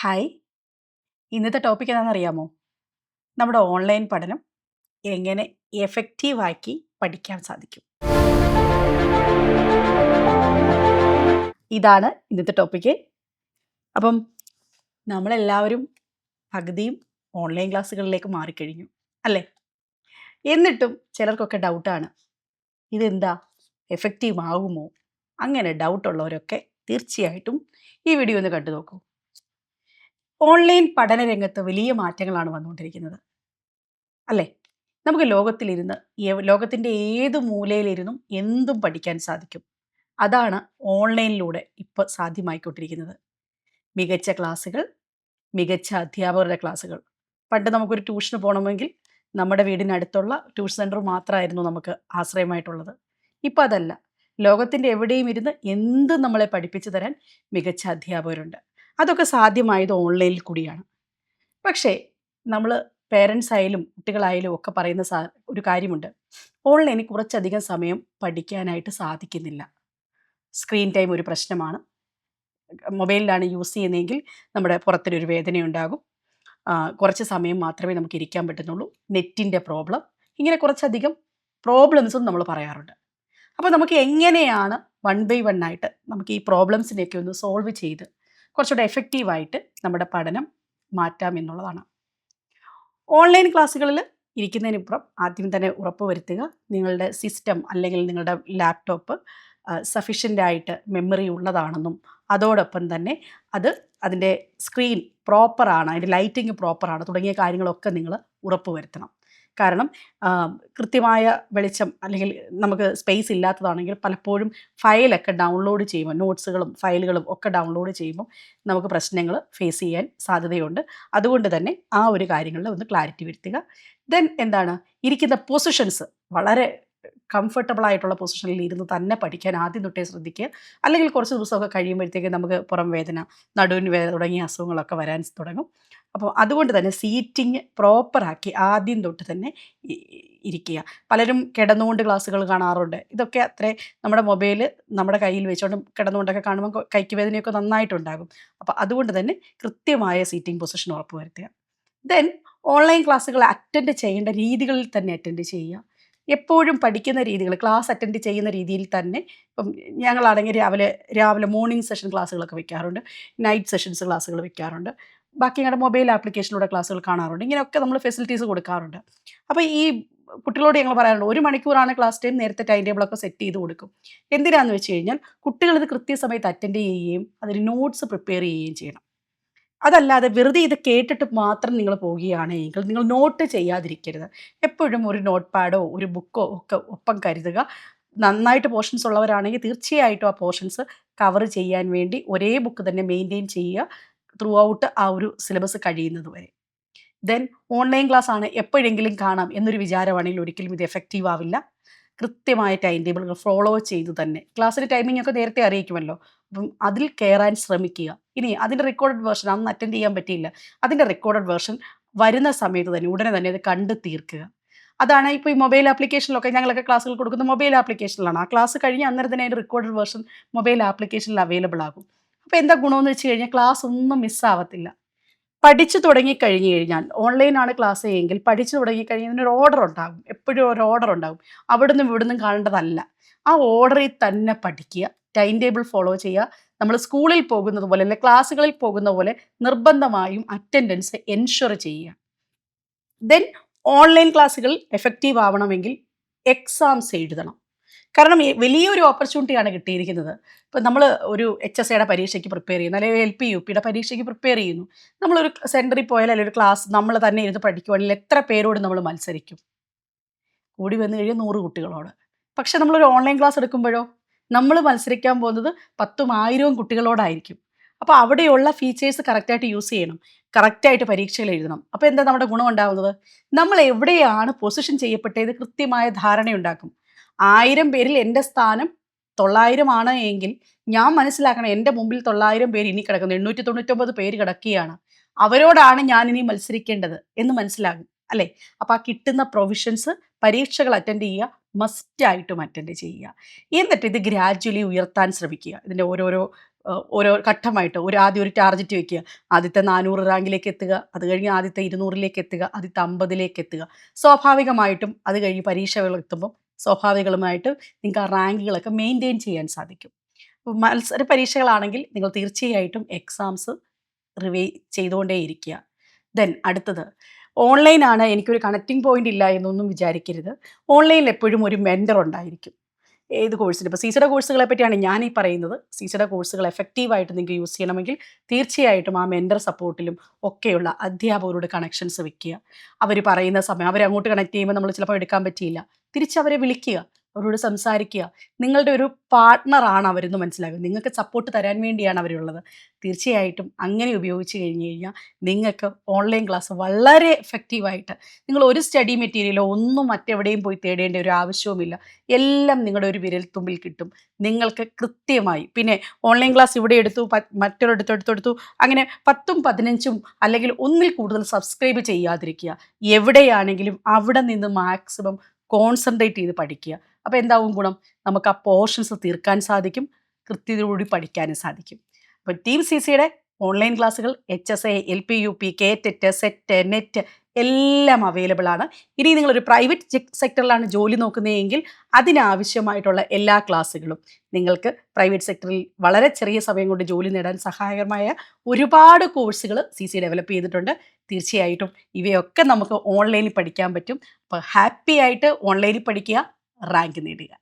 Hi ഇന്നത്തെ topic എന്താണെന്നറിയാമോ? നമ്മുടെ ഓൺലൈൻ പഠനം എങ്ങനെ എഫക്റ്റീവാക്കി പഠിക്കാൻ സാധിക്കും. ഇതാണ് ഇന്നത്തെ ടോപ്പിക്ക് അപ്പം നമ്മളെല്ലാവരും പകുതിയും ഓൺലൈൻ ക്ലാസ്സുകളിലേക്ക് മാറിക്കഴിഞ്ഞു അല്ലേ? എന്നിട്ടും ചിലർക്കൊക്കെ ഡൗട്ടാണ് ഇതെന്താ? എഫക്റ്റീവ് ആകുമോ? അങ്ങനെ ഡൗട്ടുള്ളവരൊക്കെ തീർച്ചയായിട്ടും ഈ വീഡിയോ ഒന്ന് കണ്ടു നോക്കൂ ഓൺലൈൻ പഠന രംഗത്ത് വലിയ മാറ്റങ്ങളാണ് വന്നുകൊണ്ടിരിക്കുന്നത്. അല്ലേ? നമുക്ക് ലോകത്തിലിരുന്ന് ലോകത്തിന്റെ ഏത് മൂലയിലിരുന്നും എന്തും പഠിക്കാൻ സാധിക്കും. അതാണ് ഓൺലൈനിലൂടെ ഇപ്പോൾ സാധ്യമായിക്കൊണ്ടിരിക്കുന്നത്. മികച്ച ക്ലാസ്സുകൾ മികച്ച അധ്യാപകരുടെ ക്ലാസ്സുകൾ. പണ്ട് നമുക്കൊരു ട്യൂഷന് പോകണമെങ്കിൽ നമ്മുടെ വീടിനടുത്തുള്ള ട്യൂഷൻ സെന്റർ മാത്രമായിരുന്നു നമുക്ക് ആശ്രയമായിട്ടുള്ളത്. ഇപ്പം അതല്ല. ലോകത്തിന്റെ എവിടെയും ഇരുന്ന് എന്തും നമ്മളെ പഠിപ്പിച്ചു തരാൻ മികച്ച അധ്യാപകരുണ്ട്. അതൊക്കെ സാധ്യമായത് ഓൺലൈനിൽ കൂടിയാണ്. പക്ഷേ നമ്മൾ പേരൻസ് ആയാലും കുട്ടികളായാലും ഒക്കെ പറയുന്ന സാ ഒരു കാര്യമുണ്ട്. ഓൺലൈനിൽ കുറച്ചധികം സമയം പഠിക്കാനായിട്ട് സാധിക്കുന്നില്ല. സ്ക്രീൻ ടൈം ഒരു പ്രശ്നമാണ്. മൊബൈലിലാണ് യൂസ് ചെയ്യുന്നതെങ്കിൽ നമ്മുടെ പുറത്തിനൊരു വേദനയുണ്ടാകും. കുറച്ച് സമയം മാത്രമേ നമുക്ക് ഇരിക്കാൻ പറ്റുന്നുള്ളൂ. നെറ്റിന്റെ പ്രോബ്ലം ഇങ്ങനെ കുറച്ചധികം പ്രോബ്ലംസും നമ്മൾ പറയാറുണ്ട്. അപ്പോൾ നമുക്ക് എങ്ങനെയാണ് വൺ ബൈ വൺ ആയിട്ട് നമുക്ക് ഈ പ്രോബ്ലംസിനെയൊക്കെ ഒന്ന് സോൾവ് ചെയ്ത് കുറച്ചുകൂടെ എഫക്റ്റീവായിട്ട് നമ്മുടെ പഠനം മാറ്റാം എന്നുള്ളതാണ്. ഓൺലൈൻ ക്ലാസ്സുകളിൽ ഇരിക്കുന്നതിനിപ്പുറം ആദ്യം തന്നെ ഉറപ്പ് വരുത്തുക. നിങ്ങളുടെ സിസ്റ്റം അല്ലെങ്കിൽ നിങ്ങളുടെ ലാപ്ടോപ്പ് സഫീഷ്യന്റ് ആയിട്ട് മെമ്മറി ഉള്ളതാണെന്നും അതോടൊപ്പം തന്നെ അത് അതിന്റെ സ്ക്രീൻ പ്രോപ്പറാണ് അതിന്റെ ലൈറ്റിംഗ് പ്രോപ്പറാണ് തുടങ്ങിയ കാര്യങ്ങളൊക്കെ നിങ്ങൾ ഉറപ്പ് വരുത്തണം. കാരണം കൃത്യമായ വെളിച്ചം അല്ലെങ്കിൽ നമുക്ക് സ്പേസ് ഇല്ലാത്തതാണെങ്കിൽ പലപ്പോഴും ഫയലൊക്കെ ഡൗൺലോഡ് ചെയ്യുമ്പോൾ നോട്ട്സുകളും ഫയലുകളും ഒക്കെ ഡൗൺലോഡ് ചെയ്യുമ്പോൾ നമുക്ക് പ്രശ്നങ്ങൾ ഫേസ് ചെയ്യാൻ സാധ്യതയുണ്ട്. അതുകൊണ്ട് തന്നെ ആ ഒരു കാര്യങ്ങളിൽ ഒന്ന് ക്ലാരിറ്റി വരുത്തുക. ദെൻ എന്താണ്? ഇരിക്കുന്ന പൊസിഷൻസ് വളരെ കംഫർട്ടബിൾ ആയിട്ടുള്ള പൊസിഷനിൽ ഇരുന്ന് തന്നെ പഠിക്കാൻ ആദ്യം തൊട്ടേ ശ്രദ്ധിക്കുക. അല്ലെങ്കിൽ കുറച്ച് ദിവസമൊക്കെ കഴിയുമ്പോഴത്തേക്ക് നമുക്ക് പുറം വേദന നടുവിന് വേദന തുടങ്ങിയ അസുഖങ്ങളൊക്കെ വരാൻ തുടങ്ങും. അപ്പോൾ അതുകൊണ്ട് തന്നെ സീറ്റിംഗ് പ്രോപ്പറാക്കി ആദ്യം തൊട്ട് തന്നെ ഇരിക്കുക. പലരും കിടന്നുകൊണ്ട് ക്ലാസ്സുകൾ കാണാറുണ്ട്. ഇതൊക്കെ അത്രേ നമ്മുടെ മൊബൈൽ നമ്മുടെ കയ്യിൽ വെച്ചുകൊണ്ട് കിടന്നുകൊണ്ടൊക്കെ കാണുമ്പോൾ കൈക്ക് വേദനയൊക്കെ നന്നായിട്ടുണ്ടാകും. അപ്പോൾ അതുകൊണ്ട് തന്നെ കൃത്യമായ സീറ്റിംഗ് പൊസിഷൻ ഉറപ്പുവരുത്തുക ദെൻ ഓൺലൈൻ ക്ലാസ്സുകൾ അറ്റൻഡ് ചെയ്യേണ്ട രീതികളിൽ തന്നെ അറ്റൻഡ് ചെയ്യുക. എപ്പോഴും പഠിക്കുന്ന രീതികൾ ക്ലാസ് അറ്റൻഡ് ചെയ്യുന്ന രീതിയിൽ തന്നെ ഇപ്പം ഞങ്ങളാണെങ്കിൽ രാവിലെ രാവിലെ മോർണിംഗ് സെഷൻ ക്ലാസ്സുകളൊക്കെ വെക്കാറുണ്ട്. നൈറ്റ് സെഷൻസ് ക്ലാസ്സുകൾ വെക്കാറുണ്ട്. ബാക്കി ഞങ്ങളുടെ മൊബൈൽ ആപ്ലിക്കേഷനിലൂടെ ക്ലാസ്സുകൾ കാണാറുണ്ട്. ഇങ്ങനെയൊക്കെ നമ്മൾ ഫെസിലിറ്റീസ് കൊടുക്കാറുണ്ട്. അപ്പോൾ ഈ കുട്ടികളോട് ഞങ്ങൾ പറയാറുണ്ട് ഒരു മണിക്കൂറാണ് ക്ലാസ് ടൈം നേരത്തെ ടൈം ടേബിളൊക്കെ സെറ്റ് ചെയ്ത് കൊടുക്കും. എന്തിനാന്ന് വെച്ച് കഴിഞ്ഞാൽ കുട്ടികൾ ഇത് കൃത്യസമയത്ത് അറ്റൻഡ് ചെയ്യുകയും അതിന് നോട്ട്സ് പ്രിപ്പയർ ചെയ്യുകയും ചെയ്യണം. അതല്ലാതെ വെറുതെ ഇത് കേട്ടിട്ട് മാത്രം നിങ്ങൾ പോവുകയാണെങ്കിൽ നിങ്ങൾ നോട്ട് ചെയ്യാതിരിക്കരുത്. എപ്പോഴും ഒരു നോട്ട് പാഡോ ഒരു ബുക്കോ ഒക്കെ ഒപ്പം കരുതുക. നന്നായിട്ട് പോർഷൻസ് ഉള്ളവരാണെങ്കിൽ തീർച്ചയായിട്ടും ആ പോർഷൻസ് കവർ ചെയ്യാൻ വേണ്ടി ഒരേ ബുക്ക് തന്നെ മെയിന്റെയിൻ ചെയ്യുക ത്രൂ ഔട്ട് ആ ഒരു സിലബസ് കഴിയുന്നത് വരെ. ദെൻ ഓൺലൈൻ ക്ലാസ് ആണ് എപ്പോഴെങ്കിലും കാണാം എന്നൊരു വിചാരമാണെങ്കിൽ ഒരിക്കലും ഇത് എഫക്റ്റീവ് ആവില്ല. കൃത്യമായ ടൈം ടേബിളുകൾ ഫോളോ ചെയ്ത് തന്നെ. ക്ലാസ്സിന്റെ ടൈമിംഗ് ഒക്കെ നേരത്തെ അറിയിക്കുമല്ലോ. അപ്പം അതിൽ കയറാൻ ശ്രമിക്കുക. ഇനി അതിന്റെ റെക്കോർഡഡ് വേർഷൻ അന്ന് അറ്റൻഡ് ചെയ്യാൻ പറ്റിയില്ല. അതിന്റെ റെക്കോർഡഡ് വേർഷൻ വരുന്ന സമയത്ത് തന്നെ ഉടനെ തന്നെ അത് കണ്ട് തീർക്കുക. അതാണ് ഇപ്പോൾ ഈ മൊബൈൽ ആപ്ലിക്കേഷനിലൊക്കെ ഞങ്ങളൊക്കെ ക്ലാസ്സുകൾ കൊടുക്കുന്ന മൊബൈൽ ആപ്ലിക്കേഷനിലാണ് ആ ക്ലാസ് കഴിഞ്ഞ് അന്നേരം തന്നെ അതിന്റെ റെക്കോർഡഡ് വേർഷൻ മൊബൈൽ ആപ്ലിക്കേഷനിൽ അവൈലബിൾ ആകും. അപ്പോൾ എന്താ ഗുണമെന്ന് വെച്ച് കഴിഞ്ഞാൽ ക്ലാസ് ഒന്നും മിസ്സാവത്തില്ല പഠിച്ചു തുടങ്ങി കഴിഞ്ഞു കഴിഞ്ഞാൽ ഓൺലൈനാണ് ക്ലാസ് ചെയ്യെങ്കിൽ പഠിച്ചു തുടങ്ങി കഴിഞ്ഞാൽ ഒരു ഓർഡർ ഉണ്ടാകും. എപ്പോഴും ഒരു ഓർഡർ ഉണ്ടാകും. അവിടുന്ന് നിന്നും കാണേണ്ടതല്ല. ആ ഓർഡറിൽ തന്നെ പഠിക്കുക ടൈം ടേബിൾ ഫോളോ ചെയ്യുക. നമ്മൾ സ്കൂളിൽ പോകുന്നത് പോലെ അല്ലെ ക്ലാസ്സുകളിൽ പോകുന്ന പോലെ നിർബന്ധമായും അറ്റൻഡൻസ് എൻഷുർ ചെയ്യുക. ദെൻ ഓൺലൈൻ ക്ലാസ്സുകൾ എഫക്റ്റീവ് ആവണമെങ്കിൽ എക്സാംസ് എഴുതണം. കാരണം വലിയൊരു ഓപ്പർച്യൂണിറ്റിയാണ് കിട്ടിയിരിക്കുന്നത്. ഇപ്പം നമ്മൾ ഒരു എച്ച് എസ് എയുടെ പരീക്ഷയ്ക്ക് പ്രിപ്പയർ ചെയ്യുന്നു അല്ലെങ്കിൽ എൽ പി യു പിയുടെ പരീക്ഷയ്ക്ക് പ്രിപ്പയർ ചെയ്യുന്നു. നമ്മളൊരു സെന്ററിൽ പോയാൽ അല്ലെങ്കിൽ ഒരു ക്ലാസ് നമ്മൾ തന്നെ ഇരുന്ന് പഠിക്കുവാണെങ്കിൽ എത്ര പേരോട് നമ്മൾ മത്സരിക്കും? കൂടി വന്നു കഴിഞ്ഞാൽ നൂറ് കുട്ടികളോട്. പക്ഷേ നമ്മളൊരു ഓൺലൈൻ ക്ലാസ് എടുക്കുമ്പോഴോ നമ്മൾ മത്സരിക്കാൻ പോകുന്നത് പത്തും ആയിരവും കുട്ടികളോടായിരിക്കും. അപ്പോൾ അവിടെയുള്ള ഫീച്ചേഴ്സ് കറക്റ്റായിട്ട് യൂസ് ചെയ്യണം. കറക്റ്റായിട്ട് പരീക്ഷകൾ എഴുതണം. അപ്പോൾ എന്താ നമ്മുടെ ഗുണം ഉണ്ടാവുന്നത്? നമ്മൾ എവിടെയാണ് പൊസിഷൻ ചെയ്യപ്പെട്ടത്? കൃത്യമായ ധാരണയുണ്ടാക്കും. ആയിരം പേരിൽ എന്റെ സ്ഥാനം തൊള്ളായിരം ആണ് എങ്കിൽ ഞാൻ മനസ്സിലാക്കണം എന്റെ മുമ്പിൽ തൊള്ളായിരം പേര് ഇനി കിടക്കുന്നു. എണ്ണൂറ്റി തൊണ്ണൂറ്റൊമ്പത് പേര് കിടക്കുകയാണ്. അവരോടാണ് ഞാൻ ഇനി മത്സരിക്കേണ്ടത് എന്ന് മനസ്സിലാകും അല്ലേ? അപ്പം ആ കിട്ടുന്ന പ്രൊവിഷൻസ് പരീക്ഷകൾ അറ്റൻഡ് ചെയ്യുക മസ്റ്റായിട്ടും അറ്റൻഡ് ചെയ്യുക. എന്നിട്ട് ഇത് ഗ്രാജ്വലി ഉയർത്താൻ ശ്രമിക്കുക. ഇതിന്റെ ഓരോരോ ഓരോ ഘട്ടമായിട്ട് ഒരു ആദ്യം ഒരു ടാർജറ്റ് വെക്കുക. ആദ്യത്തെ നാനൂറ് റാങ്കിലേക്ക് എത്തുക അത് കഴിഞ്ഞ് ആദ്യത്തെ ഇരുന്നൂറിലേക്ക് എത്തുക ആദ്യത്തെ അമ്പതിലേക്ക് എത്തുക. സ്വാഭാവികമായിട്ടും അത് കഴിഞ്ഞ് പരീക്ഷകൾ എത്തുമ്പോൾ സ്വാഭാവികമായിട്ട് നിങ്ങൾക്ക് ആ റാങ്കുകളൊക്കെ മെയിന്റെയിൻ ചെയ്യാൻ സാധിക്കും. മത്സര പരീക്ഷകളാണെങ്കിൽ നിങ്ങൾ തീർച്ചയായിട്ടും എക്സാംസ് റിവൈ ചെയ്തുകൊണ്ടേ ഇരിക്കുക ദെൻ അടുത്തത് ഓൺലൈനാണ് എനിക്കൊരു കണക്റ്റിംഗ് പോയിന്റ് ഇല്ല എന്നൊന്നും വിചാരിക്കരുത്. ഓൺലൈനിൽ എപ്പോഴും ഒരു മെന്റർ ഉണ്ടായിരിക്കും. ഏത് കോഴ്സിന് ഇപ്പോൾ സീസയുടെ കോഴ്സുകളെ പറ്റിയാണ് ഞാൻ ഈ പറയുന്നത്. സീസയുടെ കോഴ്സുകൾ എഫക്റ്റീവായിട്ട് നിങ്ങൾക്ക് യൂസ് ചെയ്യണമെങ്കിൽ തീർച്ചയായിട്ടും ആ മെന്റർ സപ്പോർട്ടിലും ഒക്കെയുള്ള അധ്യാപകരോട് കണക്ഷൻസ് വെക്കുക. അവർ പറയുന്ന സമയം അവരങ്ങോട്ട് കണക്ട് ചെയ്യുമ്പോൾ നമ്മൾ ചിലപ്പോൾ എടുക്കാൻ പറ്റിയില്ല. തിരിച്ച് അവരെ വിളിക്കുക അവരോട് സംസാരിക്കുക. നിങ്ങളുടെ ഒരു പാർട്ട്ണറാണ് അവരെന്ന് മനസ്സിലാക്കുക നിങ്ങൾക്ക് സപ്പോർട്ട് തരാൻ വേണ്ടിയാണ് അവരുള്ളത്. തീർച്ചയായിട്ടും അങ്ങനെ ഉപയോഗിച്ച് കഴിഞ്ഞ് കഴിഞ്ഞാൽ നിങ്ങൾക്ക് ഓൺലൈൻ ക്ലാസ് വളരെ എഫക്റ്റീവായിട്ട് നിങ്ങൾ ഒരു സ്റ്റഡി മെറ്റീരിയലോ ഒന്നും മറ്റെവിടെയും പോയി തേടേണ്ട ഒരു ആവശ്യവുമില്ല. എല്ലാം നിങ്ങളുടെ ഒരു വിരൽത്തുമ്പിൽ കിട്ടും. നിങ്ങൾക്ക് കൃത്യമായി പിന്നെ ഓൺലൈൻ ക്ലാസ് ഇവിടെ എടുത്തു മറ്റൊരിടത്ത് എടുത്തെടുത്തു അങ്ങനെ പത്തും പതിനഞ്ചും അല്ലെങ്കിൽ ഒന്നിൽ കൂടുതൽ സബ്സ്ക്രൈബ് ചെയ്യാതിരിക്കുക. എവിടെയാണെങ്കിലും അവിടെ നിന്ന് മാക്സിമം കോൺസെൻട്രേറ്റ് ചെയ്ത് പഠിക്കുക. അപ്പോൾ എന്താവും ഗുണം? നമുക്ക് ആ പോർഷൻസ് തീർക്കാൻ സാധിക്കും. കൃത്യതയോടുകൂടി പഠിക്കാനും സാധിക്കും. അപ്പോൾ ടീം സി സിയുടെ ഓൺലൈൻ ക്ലാസ്സുകൾ H S A L P U P K TET SET NET എല്ലാം അവൈലബിൾ ആണ്. ഇനി നിങ്ങളൊരു പ്രൈവറ്റ് സെക്ടറിലാണ് ജോലി നോക്കുന്നതെങ്കിൽ അതിനാവശ്യമായിട്ടുള്ള എല്ലാ ക്ലാസ്സുകളും നിങ്ങൾക്ക് പ്രൈവറ്റ് സെക്ടറിൽ വളരെ ചെറിയ സമയം കൊണ്ട് ജോലി നേടാൻ സഹായകരമായ ഒരുപാട് കോഴ്സുകൾ സി സി ഡെവലപ്പ് ചെയ്തിട്ടുണ്ട്. തീർച്ചയായിട്ടും ഇവയൊക്കെ നമുക്ക് ഓൺലൈനിൽ പഠിക്കാൻ പറ്റും. അപ്പോൾ ഹാപ്പി ആയിട്ട് ഓൺലൈനിൽ പഠിക്കുക റാങ്ക് നേടുക.